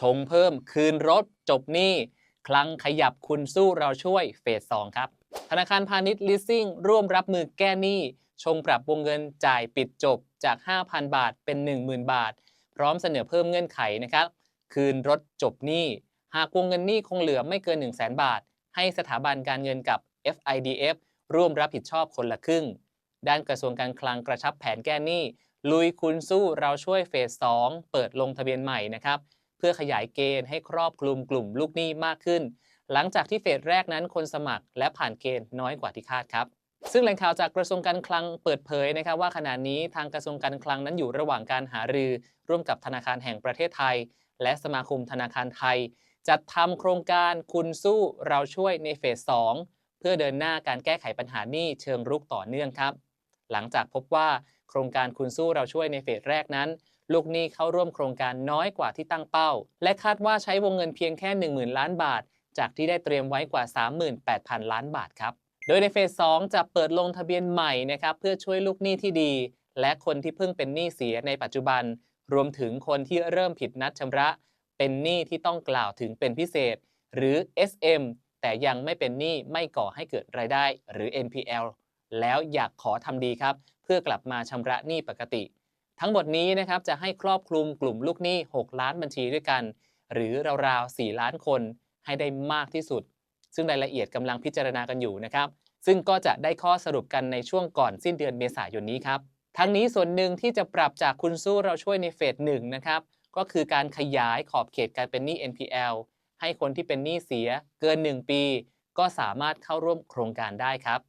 ชงเพิ่มคืนรถจบหนี้คลังขยับคุณสู้เราช่วยเฟส2ครับ ธนาคารพาณิชย์ลิสซิ่งร่วมรับมือแก้หนี้ ชงปรับวงเงินจ่ายปิดจบจาก 5,000 บาทเป็น 10,000 บาท พร้อมเสนอเพิ่มเงื่อนไขนะครับ คืนรถจบหนี้ หากวงเงินหนี้คงเหลือไม่เกิน 1 0 0 0 0แบาท ให้สถาบันการเงินกับ FIDF ร่วมรับผิดชอบคนละครึ่ง ด้านกระทรวงการคลังกระชับแผนแก้หนี้ ลุยคุณสู้เราช่วยเฟส 2 เปิดลงทะเบียนใหม่นะครับ พื่อขยายเกณฑ์ให้ครอบคลุมกลุ่มลูกหนี้มากขึ้น หลังจากที่เฟสแรกนั้นคนสมัครและผ่านเกณฑ์น้อยกว่าที่คาดครับซึ่งแหล่งข่าวจากกระทรวงการคลังเปิดเผยนะครับว่าขณะนี้ทางกระทรวงการคลังนั้นอยู่ระหว่างการหารือ ร่วมกับธนาคารแห่งประเทศไทย และสมาคมธนาคารไทย จัดทำโครงการคุณสู้เราช่วยในเฟส 2 เพื่อเดินหน้าการแก้ไขปัญหาหนี้เชิงรุกต่อเนื่องครับ หลังจากพบว่าโครงการคุณสู้เราช่วยในเฟสแรกนั้น ลูกหนี้เข้าร่วมโครงการน้อยกว่าที่ตั้งเป้า และคาดว่าใช้วงเงินเพียงแค่ 10,000 ล้านบาท จากที่ได้เตรียมไว้กว่า 38,000 ล้านบาทครับ โดยในเฟส 2 จะเปิดลงทะเบียนใหม่นะครับเพื่อช่วยลูกหนี้ที่ดี และคนที่เพิ่งเป็นหนี้เสียในปัจจุบัน รวมถึงคนที่เริ่มผิดนัดชำระ เป็นหนี้ที่ต้องกล่าวถึงเป็นพิเศษ หรือ SM แต่ยังไม่เป็นหนี้ไม่ก่อให้เกิดรายได้ หรือ NPL แล้วอยากขอทำดีครับ เพื่อกลับมาชำระหนี้ปกติ ทั้งหมดนี้นะครับจะให้ครอบคลุมกลุ่มลูกหนี้ 6 ล้านบัญชีด้วยกัน หรือราวๆ 4 ล้านคนให้ได้มากที่สุด ซึ่งรายละเอียดกำลังพิจารณากันอยู่นะครับ ซึ่งก็จะได้ข้อสรุปกันในช่วงก่อนสิ้นเดือนเมษายนนี้ครับ ทั้งนี้ส่วนหนึ่งที่จะปรับจากคุณสู้เราช่วยในเฟสหนึ่งนะครับ ก็คือการขยายขอบเขตการเป็นหนี้ NPL ให้คนที่เป็นหนี้เสียเกิน 1 ปี ก็สามารถเข้าร่วมโครงการได้ครับ